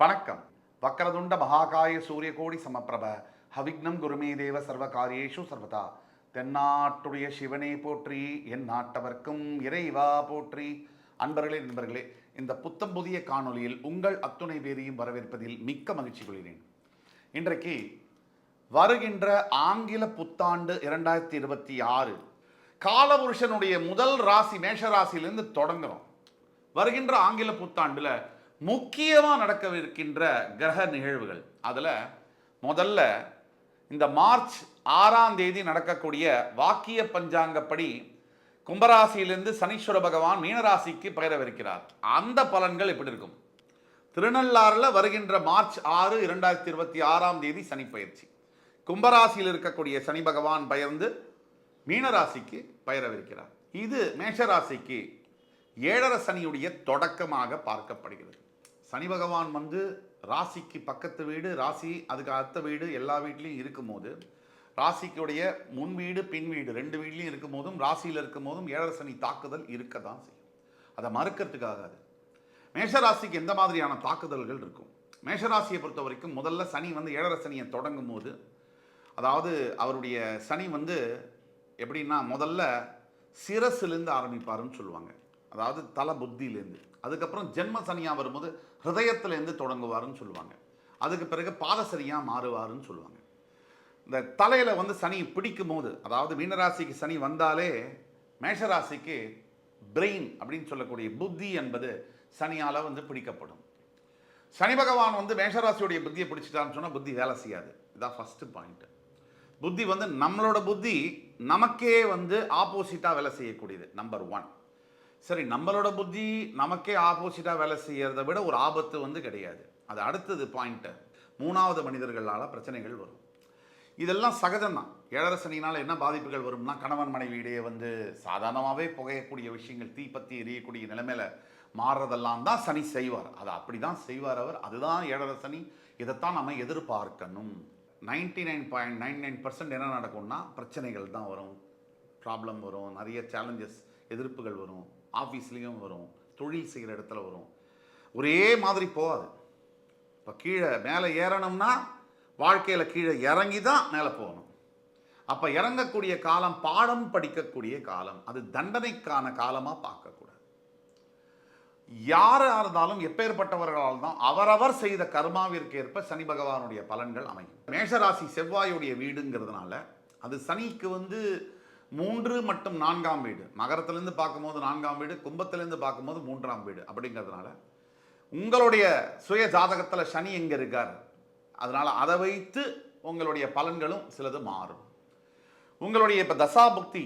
வணக்கம். வக்கரதுண்ட மகாகாய சூரியகோடி சமப்பிரப ஹவிக்னம் குருமே தேவ சர்வ காரியேஷு சர்வதா. தென்னாட்டுடைய சிவனே போற்றி என் நாட்டவர்க்கும் இறைவா போற்றி. அன்பர்களே நண்பர்களே இந்த புத்தம் புதிய காணொளியில் உங்கள் அத்துணை பேரையும் வரவேற்பதில் மிக்க மகிழ்ச்சி கொள்கிறேன். இன்றைக்கு வருகின்ற ஆங்கில புத்தாண்டு இரண்டாயிரத்தி இருபத்தி ஆறு காலபுருஷனுடைய முதல் ராசி மேஷ ராசியிலிருந்து தொடங்குறோம். வருகின்ற ஆங்கில புத்தாண்டுல முக்கியமாக நடக்கவிருக்கின்ற கிரக நிகழ்வுகள். அதில் முதல்ல இந்த மார்ச் ஆறாம் தேதி நடக்கக்கூடிய வாக்கிய பஞ்சாங்கப்படி கும்பராசியிலிருந்து சனீஸ்வர பகவான் மீனராசிக்கு பெயரவிருக்கிறார். அந்த பலன்கள் எப்படி இருக்கும்? திருநள்ளாறில் வருகின்ற மார்ச் ஆறு இரண்டாயிரத்தி இருபத்தி ஆறாம் தேதி சனி பயிற்சி. கும்பராசியில் இருக்கக்கூடிய சனி பகவான் பயர்ந்து மீனராசிக்கு பயிரவிருக்கிறார். இது மேஷராசிக்கு ஏழரை சனியுடைய தொடக்கமாக பார்க்கப்படுகிறது. சனி பகவான் வந்து ராசிக்கு பக்கத்து வீடு ராசி அதுக்கு அடுத்த வீடு எல்லா வீட்லேயும் இருக்கும்போது ராசிக்குடைய முன் வீடு பின் வீடு ரெண்டு வீட்லேயும் இருக்கும் போதும் ராசியில் இருக்கும் போதும் ஏழரை சனி தாக்குதல் இருக்க தான் செய்யும். அதை மறுக்கிறதுக்காகாது மேஷராசிக்கு எந்த மாதிரியான தாக்குதல்கள் இருக்கும்? மேஷராசியை பொறுத்த வரைக்கும் முதல்ல சனி வந்து ஏழரை சனியை தொடங்கும் போது அதாவது அவருடைய சனி வந்து எப்படின்னா முதல்ல சிரசுலேருந்து ஆரம்பிப்பாருன்னு சொல்லுவாங்க. அதாவது தல புத்தியிலேருந்து. அதுக்கப்புறம் ஜென்ம சனியாக வரும்போது ஹிரதயத்திலேருந்து தொடங்குவாருன்னு சொல்லுவாங்க. அதுக்கு பிறகு பாதசரியாக மாறுவார்னு மாறுவாருன்னு சொல்லுவாங்க. இந்த தலையில் வந்து சனி பிடிக்கும் போது அதாவது மீனராசிக்கு சனி வந்தாலே மேஷராசிக்கு பிரெயின் அப்படின்னு சொல்லக்கூடிய புத்தி என்பது சனியால் வந்து பிடிக்கப்படும். சனி பகவான் வந்து மேஷராசியுடைய புத்தியை பிடிச்சிட்டான்னு சொன்னால் புத்தி வேலை செய்யாது. இதான் ஃபஸ்ட்டு பாயிண்ட்டு புத்தி வந்து நம்மளோட புத்தி நமக்கே வந்து ஆப்போசிட்டாக வேலை செய்யக்கூடியது நம்பர் ஒன் சரி நம்மளோட புத்தி நமக்கே ஆப்போசிட்டாக வேலை செய்கிறத விட ஒரு ஆபத்து வந்து கிடையாது. அது அடுத்தது பாயிண்ட்டு மூணாவது மனிதர்களால் பிரச்சனைகள் வரும். இதெல்லாம் சகஜம்தான். ஏழரை சனினால் என்ன பாதிப்புகள் வரும்னா கணவன் மனைவி இடையே வந்து சாதாரணமாகவே புகையக்கூடிய விஷயங்கள் தீப்பத்தி எரியக்கூடிய நிலைமையில மாறுறதெல்லாம் தான் சனி செய்வார். அதை அப்படி தான் செய்வார் அவர். அதுதான் ஏழரை சனி. இதைத்தான் நம்ம எதிர்பார்க்கணும். Ninety nine point nine nine percent என்ன நடக்கும்னா பிரச்சனைகள் தான் வரும். ப்ராப்ளம் வரும். நிறைய சேலஞ்சஸ் எதிர்ப்புகள் வரும். ஆஃபீஸ்லேயும் வரும். தொழில் செய்கிற இடத்துல வரும். ஒரே மாதிரி போகாது. இப்போ கீழே மேலே ஏறணும்னா வாழ்க்கையில் கீழே இறங்கி தான் மேலே போகணும். அப்போ இறங்கக்கூடிய காலம் பாடம் படிக்கக்கூடிய காலம் அது தண்டனைக்கான காலமாக பார்க்கக்கூடாது. யாராக இருந்தாலும் எப்பேற்பட்டவர்களால் தான் அவரவர் செய்த கர்மாவிற்கு ஏற்ப சனி பகவானுடைய பலன்கள் அமையும். மேஷராசி செவ்வாயுடைய வீடுங்கிறதுனால அது சனிக்கு வந்து மூன்று மற்றும் நான்காம் வீடு. மகரத்திலேருந்து பார்க்கும்போது நான்காம் வீடு கும்பத்திலேருந்து பார்க்கும்போது மூன்றாம் வீடு அப்படிங்கிறதுனால உங்களுடைய சுய ஜாதகத்தில் சனி எங்கே இருக்கார்? அதனால் அதை வைத்து உங்களுடைய பலன்களும் சிலது மாறும். உங்களுடைய இப்போ தசாபுக்தி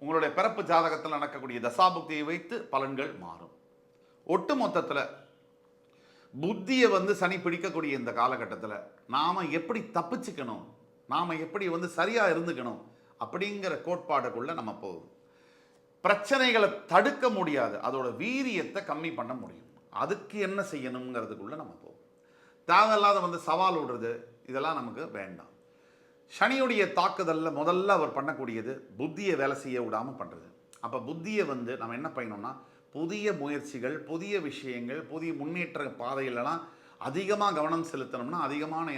உங்களுடைய பிறப்பு ஜாதகத்தில் நடக்கக்கூடிய தசாபுக்தியை வைத்து பலன்கள் மாறும். ஒட்டு மொத்தத்தில் புத்தியை வந்து சனி பிடிக்கக்கூடிய இந்த காலகட்டத்தில் நாம் எப்படி தப்பிச்சுக்கணும்? நாம் எப்படி வந்து சரியாக இருந்துக்கணும்? அப்படிங்கிற கோட்பாடுக்குள்ளே நம்ம போகும். பிரச்சனைகளை தடுக்க முடியாது. அதோட வீரியத்தை கம்மி பண்ண முடியும். அதுக்கு என்ன செய்யணுங்கிறதுக்குள்ளே நம்ம போகும். தேவையில்லாத வந்து சவால் விடுறது இதெல்லாம் நமக்கு வேண்டாம். சனியுடைய தாக்குதலில் முதல்ல அவர் பண்ணக்கூடியது புத்தியை வேலை செய்ய விடாமல் பண்ணுறது அப்போ புத்தியை வந்து நம்ம என்ன பண்ணணும்னா புதிய முயற்சிகள் புதிய விஷயங்கள் புதிய முன்னேற்ற பாதையிலலாம் அதிகமாக கவனம் செலுத்தணும்னா அதிகமான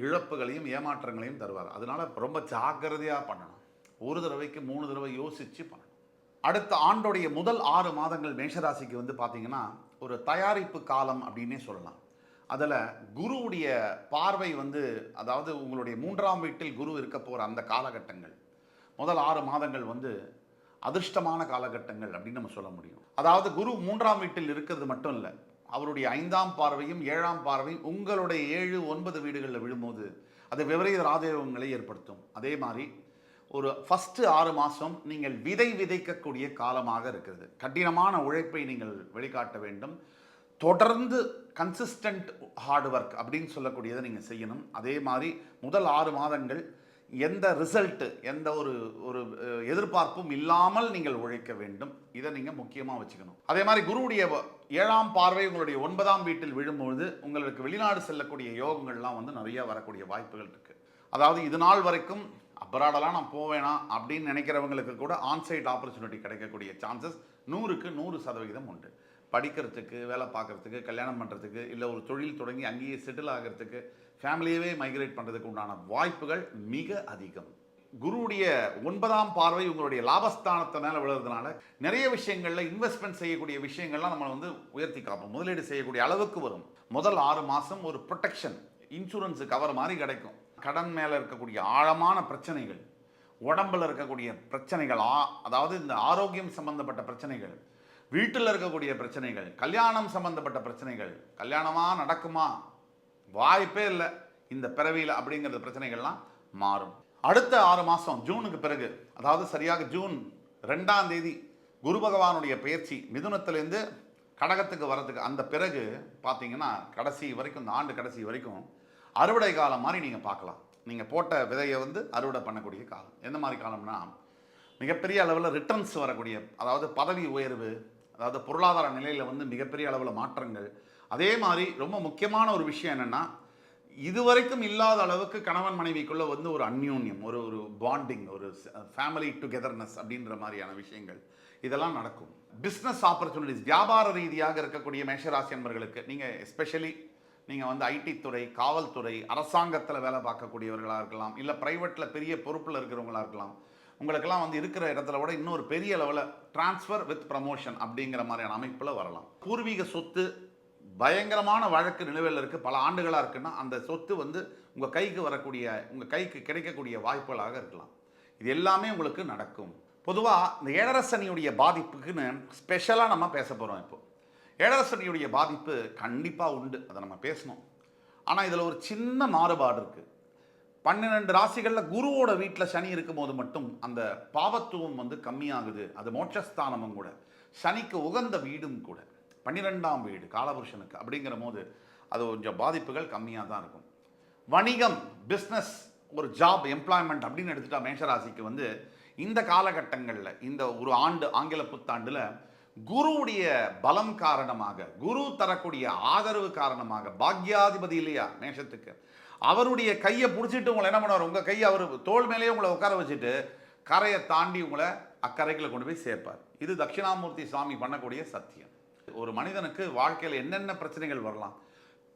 இழப்புகளையும் ஏமாற்றங்களையும் தருவார். அதனால் ரொம்ப ஜாக்கிரதையாக பண்ணணும். ஒரு தடவைக்கு மூணு தடவை யோசித்து பண்ணணும். அடுத்த ஆண்டோடைய முதல் ஆறு மாதங்கள் மேஷராசிக்கு வந்து பார்த்திங்கன்னா ஒரு தயாரிப்பு காலம் அப்படின்னே சொல்லலாம். அதில் குருவுடைய பார்வை வந்து அதாவது உங்களுடைய மூன்றாம் வீட்டில் குரு இருக்க போகிற அந்த காலகட்டங்கள் முதல் ஆறு மாதங்கள் வந்து அதிர்ஷ்டமான காலகட்டங்கள் அப்படின்னு நம்ம சொல்ல முடியும். அதாவது குரு மூன்றாம் வீட்டில் இருக்கிறது மட்டும் இல்லை அவருடைய ஐந்தாம் பார்வையும் ஏழாம் பார்வையும் உங்களுடைய ஏழு ஒன்பது வீடுகளில் விழும்போது அது விபரீத ராஜயோகங்களை ஏற்படுத்தும். அதே மாதிரி ஒரு ஃபஸ்ட்டு ஆறு மாதம் நீங்கள் விதை விதைக்கக்கூடிய காலமாக இருக்கிறது. கடினமான உழைப்பை நீங்கள் வெளிக்காட்ட வேண்டும். தொடர்ந்து கன்சிஸ்டன்ட் ஹார்ட் ஒர்க் அப்படின்னு சொல்லக்கூடியதை நீங்கள் செய்யணும். அதே மாதிரி முதல் ஆறு மாதங்கள் எந்த ரிசல்ட்டு எந்த ஒரு ஒரு எதிர்பார்ப்பும் இல்லாமல் நீங்கள் உழைக்க வேண்டும். இதை நீங்கள் முக்கியமாக வச்சுக்கணும். அதே மாதிரி குருவுடைய ஏழாம் பார்வை உங்களுடைய ஒன்பதாம் வீட்டில் விழும்பொழுது உங்களுக்கு வெளிநாடு செல்லக்கூடிய யோகங்கள்லாம் வந்து நிறைய வரக்கூடிய வாய்ப்புகள் இருக்குது அதாவது இது நாள் வரைக்கும் அப்ராடெல்லாம் நான் போவேனா? அப்படின்னு நினைக்கிறவங்களுக்கு கூட ஆன்சைட் ஆப்பர்ச்சுனிட்டி கிடைக்கக்கூடிய சான்சஸ் நூறுக்கு நூறு சதவிகிதம் உண்டு. படிக்கிறதுக்கு வேலை பார்க்கறதுக்கு கல்யாணம் பண்ணுறதுக்கு இல்லை ஒரு தொழில் தொடங்கி அங்கேயே செட்டில் ஆகிறதுக்கு ஃபேமிலியவே மைக்ரேட் பண்ணுறதுக்கு உண்டான வாய்ப்புகள் மிக அதிகம். குருவுடைய ஒன்பதாம் பார்வை உங்களுடைய லாபஸ்தானத்தை மேலே விழுறதுனால நிறைய விஷயங்களில் இன்வெஸ்ட்மெண்ட் செய்யக்கூடிய விஷயங்கள்லாம் நம்ம வந்து உயர்த்தி காப்போம். முதலீடு செய்யக்கூடிய அளவுக்கு வரும். முதல் ஆறு மாதம் ஒரு ப்ரொடெக்ஷன் இன்சூரன்ஸு கவர் மாதிரி கிடைக்கும். கடன் மேலே இருக்கக்கூடிய ஆழமான பிரச்சனைகள் உடம்புல இருக்கக்கூடிய பிரச்சனைகள் ஆ- அதாவது இந்த ஆரோக்கியம் சம்பந்தப்பட்ட பிரச்சனைகள் வீட்டில் இருக்கக்கூடிய பிரச்சனைகள் கல்யாணம் சம்பந்தப்பட்ட பிரச்சனைகள் கல்யாணமாக நடக்குமா? வாய்ப்பே இல்லை. இந்த பிறவியில் அப்படிங்கிற பிரச்சனைகள்லாம் மாறும். அடுத்த ஆறு மாதம் ஜூனுக்கு பிறகு அதாவது சரியாக ஜூன் ரெண்டாம் தேதி குரு பகவானுடைய பயிற்சி மிதுனத்திலேருந்து கடகத்துக்கு வரதுக்கு அந்த பிறகு பார்த்தீங்கன்னா கடைசி வரைக்கும் இந்த ஆண்டு கடைசி வரைக்கும் அறுவடை காலம் மாதிரி நீங்கள் பார்க்கலாம் நீங்கள் போட்ட விதையை வந்து அறுவடை பண்ணக்கூடிய காலம். எந்த மாதிரி காலம்னா மிகப்பெரிய அளவில் ரிட்டர்ன்ஸ் வரக்கூடிய அதாவது பதவி உயர்வு அதாவது பொருளாதார நிலையில் வந்து மிகப்பெரிய அளவில் மாற்றங்கள். அதே மாதிரி ரொம்ப முக்கியமான ஒரு விஷயம் என்னென்னா இதுவரைக்கும் இல்லாத அளவுக்கு கணவன் மனைவிக்குள்ளே வந்து ஒரு அந்யூன்யம் ஒரு ஒரு பாண்டிங் ஒரு ஃபேமிலி டுகெதர்னஸ் அப்படின்ற மாதிரியான விஷயங்கள். இதெல்லாம் நடக்கும். பிஸ்னஸ் ஆப்பர்ச்சுனிட்டிஸ் வியாபார ரீதியாக இருக்கக்கூடிய மேஷராசி என்பர்களுக்கு நீங்கள் எஸ்பெஷலி நீங்கள் வந்து ஐடி துறை காவல்துறை அரசாங்கத்தில் வேலை பார்க்கக்கூடியவர்களாக இருக்கலாம் இல்லை ப்ரைவேட்டில் பெரிய பொறுப்பில் இருக்கிறவங்களா இருக்கலாம் உங்களுக்கெல்லாம் வந்து இருக்கிற இடத்துல விட இன்னொரு பெரிய லெவலில் ட்ரான்ஸ்ஃபர் வித் ப்ரமோஷன் அப்படிங்கிற மாதிரியான அமைப்பில் வரலாம். பூர்வீக சொத்து பயங்கரமான வழக்கு நிலுவையில் இருக்குது பல ஆண்டுகளாக இருக்குன்னா அந்த சொத்து வந்து உங்கள் கைக்கு வரக்கூடிய உங்கள் கைக்கு கிடைக்கக்கூடிய வாய்ப்புகளாக இருக்கலாம். இது எல்லாமே உங்களுக்கு நடக்கும். பொதுவாக இந்த ஏழரசனியுடைய பாதிப்புக்குன்னு ஸ்பெஷலாக நம்ம பேச போகிறோம் இப்போ. ஏழரசனியுடைய பாதிப்பு கண்டிப்பாக உண்டு. அதை நம்ம பேசணும். ஆனால் இதில் ஒரு சின்ன மாறுபாடு இருக்குது பன்னிரெண்டு ராசிகளில் குருவோட வீட்டில் சனி இருக்கும்போது மட்டும் அந்த பாவத்துவம் வந்து கம்மியாகுது. அது மோட்சஸ்தானமும் கூட. சனிக்கு உகந்த வீடும் கூட. பன்னிரெண்டாம் வீடு காலபுருஷனுக்கு அப்படிங்கிற போது அது கொஞ்சம் பாதிப்புகள் கம்மியாக தான் இருக்கும். வணிகம் பிஸ்னஸ் ஒரு ஜாப் எம்ப்ளாய்மெண்ட் அப்படின்னு எடுத்துட்டா மேஷராசிக்கு வந்து இந்த காலகட்டங்களில் இந்த ஒரு ஆண்டு ஆங்கில புத்தாண்டில் குருவுடைய பலம் காரணமாக குரு தரக்கூடிய ஆதரவு காரணமாக பாக்யாதிபதி இல்லையா மேஷத்துக்கு அவருடைய கையை பிடிச்சிட்டு உங்களை என்ன பண்ணுவார்? உங்கள் கையை அவர் தோல் மேலேயே உங்களை உட்கார வச்சுட்டு கரையை தாண்டி உங்களை அக்கறைக்குள்ள கொண்டு போய் சேர்ப்பார். இது தட்சிணாமூர்த்தி சுவாமி பண்ணக்கூடிய சத்தியம். ஒரு மனிதனுக்கு வாழ்க்கையில் என்னென்ன பிரச்சனைகள் வரலாம்?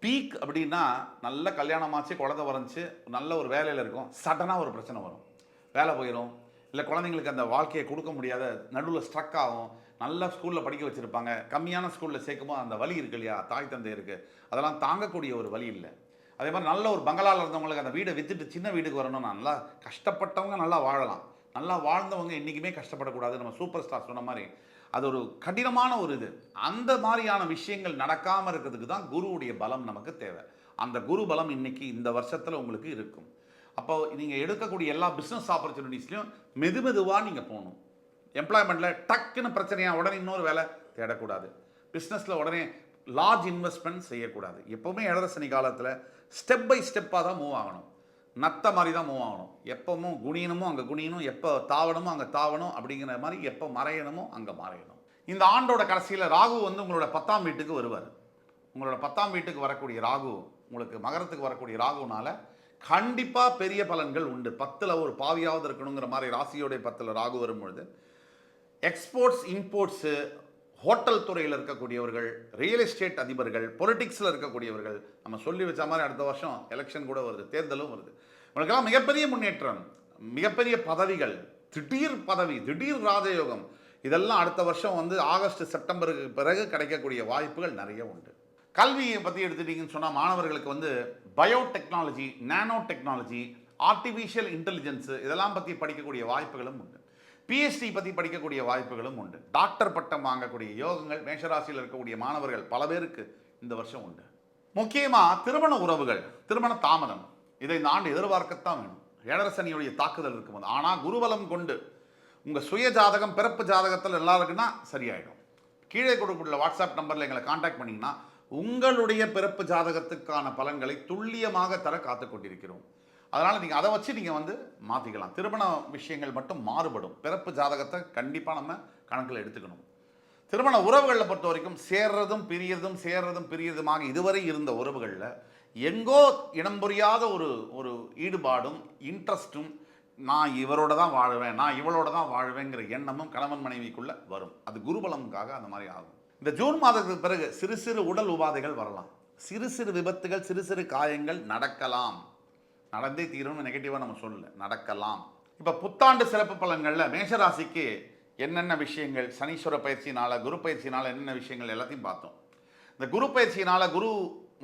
பீக் அப்படின்னா நல்ல கல்யாணமாச்சு குழந்தை வரைஞ்சி நல்ல ஒரு வேலையில் இருக்கும். சடனாக ஒரு பிரச்சனை வரும். வேலை போயிடும் இல்லை குழந்தைங்களுக்கு அந்த வாழ்க்கையை கொடுக்க முடியாத நடுவில் ஸ்ட்ரக் ஆகும். நல்ல ஸ்கூலில் படிக்க வச்சுருப்பாங்க. கம்மியான ஸ்கூலில் சேர்க்கும்போது அந்த வலி இருக்கு இல்லையா? தாய் தந்தை இருக்குது அதெல்லாம் தாங்கக்கூடிய ஒரு வழி இல்லை. அதே மாதிரி நல்ல ஒரு பங்களாவில் இருந்தவங்களுக்கு அந்த வீடை விற்றுட்டு சின்ன வீட்டுக்கு வரணும்னா நல்லா கஷ்டப்பட்டவங்க நல்லா வாழலாம். நல்லா வாழ்ந்தவங்க என்றைக்குமே கஷ்டப்படக்கூடாது நம்ம சூப்பர் ஸ்டார் சொன்ன மாதிரி. அது ஒரு கடினமான ஒரு இது. அந்த மாதிரியான விஷயங்கள் நடக்காமல் இருக்கிறதுக்கு தான் குருவுடைய பலம் நமக்கு தேவை. அந்த குரு பலம் இன்னைக்கு இந்த வருஷத்தில் உங்களுக்கு இருக்கும். அப்போ நீங்கள் எடுக்கக்கூடிய எல்லா பிஸ்னஸ் ஆப்பர்ச்சுனிட்டிஸ்லையும் மெது மெதுவாக நீங்கள் போகணும். எம்ப்ளாய்மெண்ட்டில் டக்குன்னு பிரச்சனையாக உடனே இன்னொரு வேலை தேடக்கூடாது. பிஸ்னஸில் உடனே லார்ஜ் இன்வெஸ்ட்மெண்ட் செய்யக்கூடாது. எப்போவுமே இளரசனி காலத்தில் ஸ்டெப் பை ஸ்டெப்பாக தான் மூவ் ஆகணும். நத்த மாதிரி தான் மூவ் ஆகணும். எப்பவும் குனியணுமோ அங்கே குனியணும் எப்போ தாவணமோ அங்கே தாவணும் அப்படிங்கிற மாதிரி எப்போ மறையணுமோ அங்கே மறையணும். இந்த ஆண்டோட கடைசியில் ராகு வந்து உங்களோட பத்தாம் வீட்டுக்கு வருவார். உங்களோட பத்தாம் வீட்டுக்கு வரக்கூடிய ராகு உங்களுக்கு மகரத்துக்கு வரக்கூடிய ராகுனால கண்டிப்பாக பெரிய பலன்கள் உண்டு. பத்தில் ஒரு பாவியாவது இருக்கணுங்கிற மாதிரி ராசியோடைய பத்தில் ராகு வரும்பொழுது எக்ஸ்போர்ட்ஸ் இம்போர்ட்ஸு ஹோட்டல் துறையில் இருக்கக்கூடியவர்கள் ரியல் எஸ்டேட் அதிபர்கள் பொலிட்டிக்ஸில் இருக்கக்கூடியவர்கள் நம்ம சொல்லி வச்ச மாதிரி அடுத்த வருஷம் எலெக்ஷன் கூட வருது தேர்தலும் வருது. இவங்களுக்கெல்லாம் மிகப்பெரிய முன்னேற்றம் மிகப்பெரிய பதவிகள் திடீர் பதவி திடீர் ராஜயோகம் இதெல்லாம் அடுத்த வருஷம் வந்து ஆகஸ்ட் செப்டம்பருக்கு பிறகு கிடைக்கக்கூடிய வாய்ப்புகள் நிறைய உண்டு. கல்வியை பற்றி எடுத்துட்டீங்கன்னு சொன்னால் மாணவர்களுக்கு வந்து biotechnology nano technology artificial intelligence இதெல்லாம் பற்றி படிக்கக்கூடிய வாய்ப்புகளும் உண்டு. பிஎஸ்டி பற்றி படிக்கக்கூடிய வாய்ப்புகளும் உண்டு. டாக்டர் பட்டம் வாங்கக்கூடிய யோகங்கள் மேஷராசியில் இருக்கக்கூடிய மாணவர்கள் பல பேருக்கு இந்த வருஷம் உண்டு. முக்கியமாக திருமண உறவுகள் திருமண தாமதம். இதை இந்த ஆண்டு எதிர்பார்க்கத்தான் வேணும். ஏழரசனியுடைய தாக்குதல் இருக்கும்போது. ஆனால் குருபலம் கொண்டு உங்கள் சுய ஜாதகம் பிறப்பு ஜாதகத்தில் நல்லா இருக்குன்னா சரியாயிடும். கீழே கொடுக்கக்கூடிய வாட்ஸ்அப் நம்பரில் எங்களை காண்டாக்ட் பண்ணிங்கன்னா உங்களுடைய பிறப்பு ஜாதகத்துக்கான பலன்களை துல்லியமாக தர காத்து கொண்டிருக்கிறோம். அதனால் நீங்கள் அதை வச்சு நீங்கள் வந்து மாற்றிக்கலாம் திருமண விஷயங்கள் மட்டும் மாறுபடும். பிறப்பு ஜாதகத்தை கண்டிப்பாக நம்ம கணக்கில் எடுத்துக்கணும். திருமண உறவுகளில் பொறுத்த வரைக்கும் சேர்றதும் பிரியறதும் சேர்றதும் பிரியறதுமாக இதுவரை இருந்த உறவுகளில் எங்கோ இனம் புரியாத ஒரு ஒரு ஈடுபாடும் இன்ட்ரெஸ்ட்டும் நான் இவரோட தான் வாழுவேன் நான் இவளோட தான் வாழ்வேங்கிற எண்ணமும் கணவன் மனைவிக்குள்ளே வரும். அது குருபலமுக்காக அந்த மாதிரி ஆகும். இந்த ஜூன் மாதத்துக்கு பிறகு சிறு சிறு உடல் உபாதைகள் வரலாம். சிறு சிறு விபத்துகள் சிறு சிறு காயங்கள் நடக்கலாம். நடந்தே தீரும்னு நெகட்டிவாக நம்ம சொல்லல. நடக்கலாம். இப்போ புத்தாண்டு சிறப்பு பலன்களில் மேஷராசிக்கு என்னென்ன விஷயங்கள் சனீஸ்வர பயிற்சினால் குரு பயிற்சினால் என்னென்ன விஷயங்கள் எல்லாத்தையும் பார்த்தோம். இந்த குரு பயிற்சினால் குரு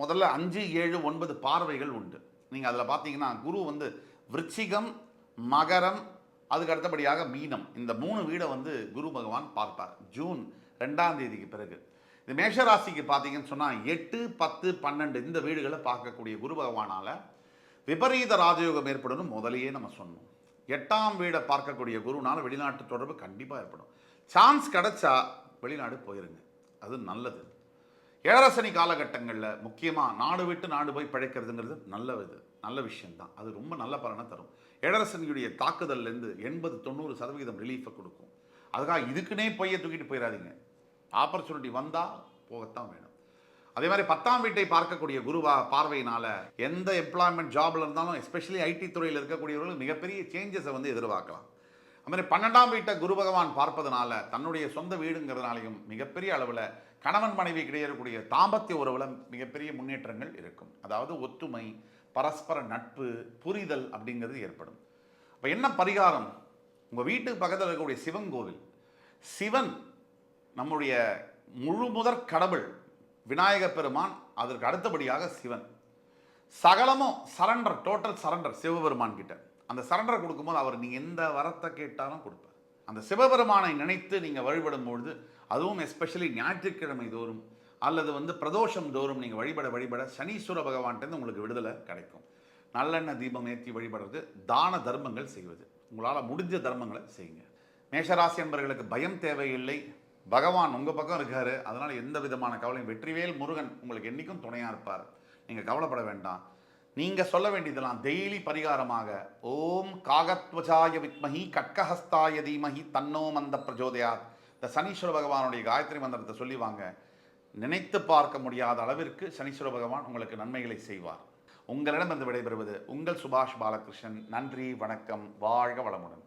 முதல்ல அஞ்சு ஏழு ஒன்பது பார்வைகள் உண்டு. நீங்கள் அதில் பார்த்தீங்கன்னா குரு வந்து விருச்சிகம் மகரம் அதுக்கு அடுத்தபடியாக மீனம். இந்த மூணு வீடை வந்து குரு பகவான் பார்ப்பார். ஜூன் ரெண்டாம் தேதிக்கு பிறகு. இந்த மேஷராசிக்கு பார்த்தீங்கன்னு சொன்னால் எட்டு பத்து பன்னெண்டு இந்த வீடுகளை பார்க்கக்கூடிய குரு பகவானால் விபரீத ராஜயோகம் ஏற்படும் முதலையே நம்ம சொன்னோம். எட்டாம் வீடை பார்க்கக்கூடிய குருனால வெளிநாட்டு தொடர்பு கண்டிப்பாக ஏற்படும். சான்ஸ் கிடைச்சா வெளிநாடு போயிருங்க. அது நல்லது. ஏழரசனி காலகட்டங்களில் முக்கியமாக நாடு விட்டு நாடு போய் பிழைக்கிறதுங்கிறது நல்ல இது நல்ல விஷயந்தான் அது ரொம்ப நல்ல பலனை தரும். ஏழரசனியுடைய தாக்குதல்லேருந்து எண்பது தொண்ணூறு சதவீதம் ரிலீஃபை கொடுக்கும். அதுக்காக இதுக்குன்னே பொய்யை தூக்கிட்டு போயிடாதீங்க ஆப்பர்ச்சுனிட்டி வந்தால் போகத்தான் வேணும். அதே மாதிரி பத்தாம் வீட்டை பார்க்கக்கூடிய குருவா பார்வையினால எந்த எம்ப்ளாய்மெண்ட் ஜாப்ல இருந்தாலும் எஸ்பெஷலி ஐடி துறையில் இருக்கக்கூடியவர்கள் மிகப்பெரிய சேஞ்சஸை வந்து எதிர்பார்க்கலாம். அது மாதிரி பன்னெண்டாம் வீட்டை குரு பகவான் பார்ப்பதனால தன்னுடைய சொந்த வீடுங்கிறதுனாலையும் மிகப்பெரிய அளவில் கணவன் மனைவி கிடையக்கூடிய தாம்பத்திய உறவில் மிகப்பெரிய முன்னேற்றங்கள் இருக்கும். அதாவது ஒற்றுமை பரஸ்பர நட்பு புரிதல் அப்படிங்கிறது ஏற்படும். இப்போ என்ன பரிகாரம்? உங்கள் வீட்டுக்கு பக்கத்தில் இருக்கக்கூடிய சிவன் கோவில். சிவன் நம்முடைய முழு முதற் கடவுள். விநாயக பெருமான் அதற்கு அடுத்தபடியாக சிவன். சகலமும் சரண்டர் டோட்டல் சரண்டர் சிவபெருமான் கிட்ட. அந்த சரண்டர் கொடுக்கும்போது அவர் நீங்கள் எந்த வரத்தை கேட்டாலும் கொடுப்பார். அந்த சிவபெருமானை நினைத்து நீங்கள் வழிபடும் பொழுது அதுவும் எஸ்பெஷலி ஞாயிற்றுக்கிழமை தோறும் அல்லது வந்து பிரதோஷம் தோறும் நீங்கள் வழிபட வழிபட சனீஸ்வர பகவான்கிட்ட உங்களுக்கு விடுதலை கிடைக்கும். நல்லெண்ணெய் தீபம் ஏற்றி வழிபடுறது தான தர்மங்கள் செய்வது. உங்களால் முடிஞ்ச தர்மங்களை செய்யுங்க. மேஷராசி என்பர்களுக்கு பயம் தேவையில்லை. பகவான் உங்கள் பக்கம் இருக்காரு. அதனால் எந்த விதமான கவலையும் வெற்றிவேல் முருகன் உங்களுக்கு என்றைக்கும் துணையாக இருப்பார். நீங்கள் கவலைப்பட வேண்டாம். நீங்கள் சொல்ல வேண்டியதெல்லாம் டெய்லி பரிகாரமாக ஓம் காகத்வஜாய வித்மஹி கட்கஹஸ்தாய தீமஹி தன்னோ மந்த பிரஜோதயாத் இந்த சனீஸ்வர பகவானுடைய காயத்ரி மந்திரத்தை சொல்லி வாங்க. நினைத்து பார்க்க முடியாத அளவிற்கு சனீஸ்வர பகவான் உங்களுக்கு நன்மைகளை செய்வார். உங்களிடமிருந்து விடைபெறுவது உங்கள் சுபாஷ் பாலகிருஷ்ணன். நன்றி வணக்கம். வாழ்க வளமுடன்.